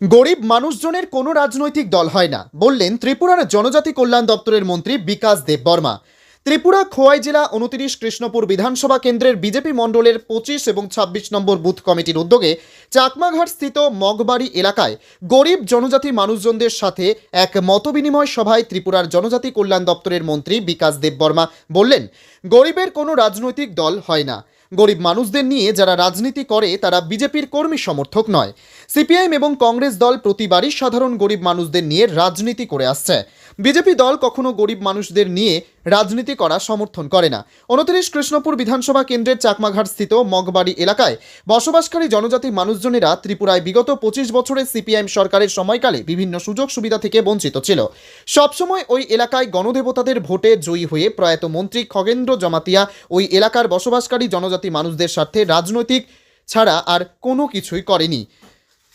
গরিব মানুষজনের কোনো রাজনৈতিক দল হয় না, বললেন ত্রিপুরার জনজাতি কল্যাণ দপ্তরের মন্ত্রী বিকাশ দেব বর্মা। ত্রিপুরা খোয়াই জেলা উনতিরিশ কৃষ্ণপুর বিধানসভা কেন্দ্রের বিজেপি মণ্ডলের পঁচিশ এবং ছাব্বিশ নম্বর বুথ কমিটির উদ্যোগে চাকমাঘাট স্থিত মগবাড়ি এলাকায় গরিব জনজাতি মানুষজনদের সাথে এক মতবিনিময় সভায় ত্রিপুরার জনজাতি কল্যাণ দপ্তরের মন্ত্রী বিকাশ দেব বর্মা বললেন, গরিবের কোনো রাজনৈতিক দল হয় না। গরিব মানুষদের নিয়ে যারা রাজনীতি করে, তারা বিজেপির কর্মী সমর্থক নয়। সিপিআইএম এবং কংগ্রেস দল প্রতিবারই সাধারণ গরিব মানুষদের নিয়ে রাজনীতি করে আসছে। বিজেপি দল কখনো গরিব মানুষদের নিয়ে রাজনীতি করা সমর্থন করে না। উনত্রিশ কৃষ্ণপুর বিধানসভা কেন্দ্রের চাকমাঘাট স্থিত মগবাড়ি এলাকায় বসবাসকারী জনজাতি মানুষজনেরা ত্রিপুরায় বিগত পঁচিশ বছরের সিপিআইএম সরকারের সময়কালে বিভিন্ন সুযোগ সুবিধা থেকে বঞ্চিত ছিল। সবসময় ওই এলাকায় গণদেবতাদের ভোটে জয়ী হয়ে প্রয়াত মন্ত্রী খগেন্দ্র জমাতিয়া ওই এলাকার বসবাসকারী জনজাতি মানুষদের স্বার্থে রাজনৈতিক ছাড়া আর কোনো কিছুই করেনি।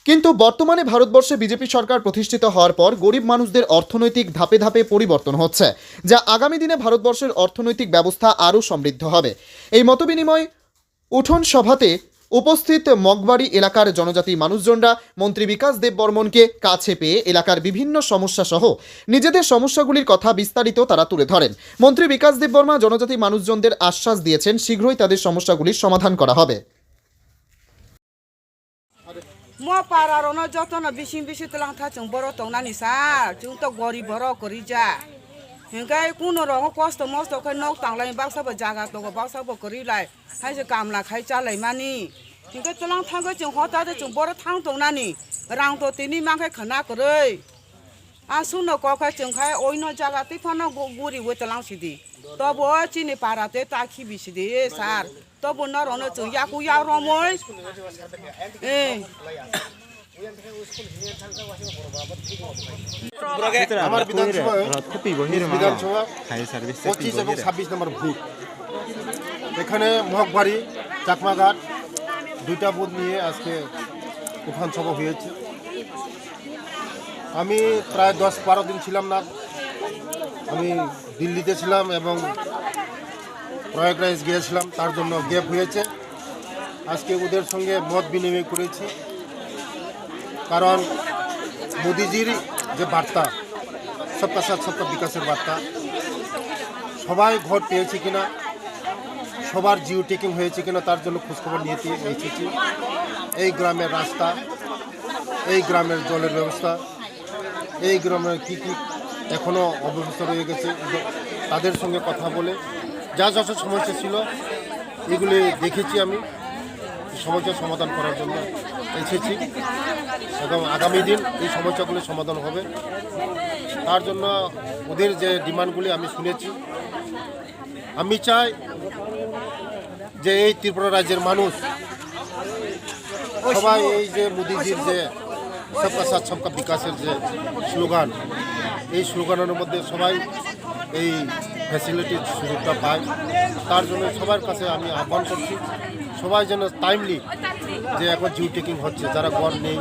কিন্তু বর্তমানে ভারতবর্ষে বিজেপি সরকার প্রতিষ্ঠিত হওয়ার পর গরিব মানুষদের অর্থনৈতিক ধাপে ধাপে পরিবর্তন হচ্ছে, যা আগামী দিনে ভারতবর্ষের অর্থনৈতিক ব্যবস্থা আরও সমৃদ্ধ হবে। এই মতবিনিময় উঠোন সভাতে উপস্থিত মগবাড়ি এলাকার জনজাতি মানুষজনরা, মন্ত্রী বিকাশ দেব বর্মনকে কাছে পেয়ে এলাকার বিভিন্ন সমস্যা সহ নিজেদের সমস্যাগুলির কথা বিস্তারিত তারা তুলে ধরেন। মন্ত্রী বিকাশ দেব বর্মা জনজাতি মানুষজনদের আশ্বাস দিয়েছেন, শীঘ্রই তাদের সমস্যাগুলির সমাধান করা হবে। म पारारन जतन बिसिं बिसि तलां था जों बर' दंनानि सार जों तो गरीब बर' करि जा हिंगाय कुनु रङ कस्त मस्त खै नक तांलाय बाक्साबो जागा दङ बाक्साबो करिलाय हायसो कामला खाय चालाय मानि हिंगाय तलां थांगो जों हता जों बर' थां दंनानि रां तो तिनि मांखाय खना करै আসুন কক চংখায় অন্য জায়গাতে ফোন গুড়ি বই তোলাম সিদি তবু চিনি পাড়াতে তাকি বিসিদি এ সার তবু নরনো চৌয়াকু রমই। নম্বর এখানে মহকবাড়ি চাকমাঘাট দুইটা বুথ নিয়ে আজকে উঠান সভা হয়েছে। আমি প্রায় দশ বারো দিন ছিলাম না। আমি দিল্লিতে ছিলাম এবং প্রয়াগরাজ গিয়েছিলাম, তার জন্য গ্যাপ হয়েছে। আজকে ওদের সঙ্গে মত বিনিময় করেছি। কারণ মোদিজির যে বার্তা সবকা সাথ সবকা বিকাশের বার্তা, সবাই ঘর পেয়েছে কিনা, সবার জিও টেকিং হয়েছে কিনা, তার জন্য খোঁজখবর নিয়ে এসেছি। এই গ্রামের রাস্তা এই গ্রামের জলের ব্যবস্থা, এই গ্রামের কী কী এখনও অব্যবস্থা রয়ে গেছে, তাদের সঙ্গে কথা বলে যা যা সমস্যা ছিল, এগুলি দেখেছি আমি। সমস্যার সমাধান করার জন্য এসেছি। এবং আগামী দিন এই সমস্যাগুলি সমাধান হবে। তার জন্য ওদের যে ডিমান্ডগুলি আমি শুনেছি। আমি চাই যে এই ত্রিপুরা রাজ্যের মানুষ, সবাই এই যে মোদিজির যে সবকা সাথ সবকা বিকাশের যে স্লোগান, এই স্লোগানের মধ্যে সবাই এই ফ্যাসিলিটির সুযোগটা পায়। তার জন্য সবার কাছে আমি আহ্বান করছি, সবাই যেন টাইমলি যে এখন জিও টেকিং হচ্ছে, যারা ঘর নেই,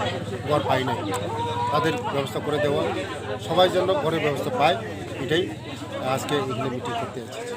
ঘর পায় নাই, তাদের ব্যবস্থা করে দেওয়া, সবাই যেন ঘরের ব্যবস্থা পায়, এটাই আজকে এগুলো মিটিং করতে এসেছি।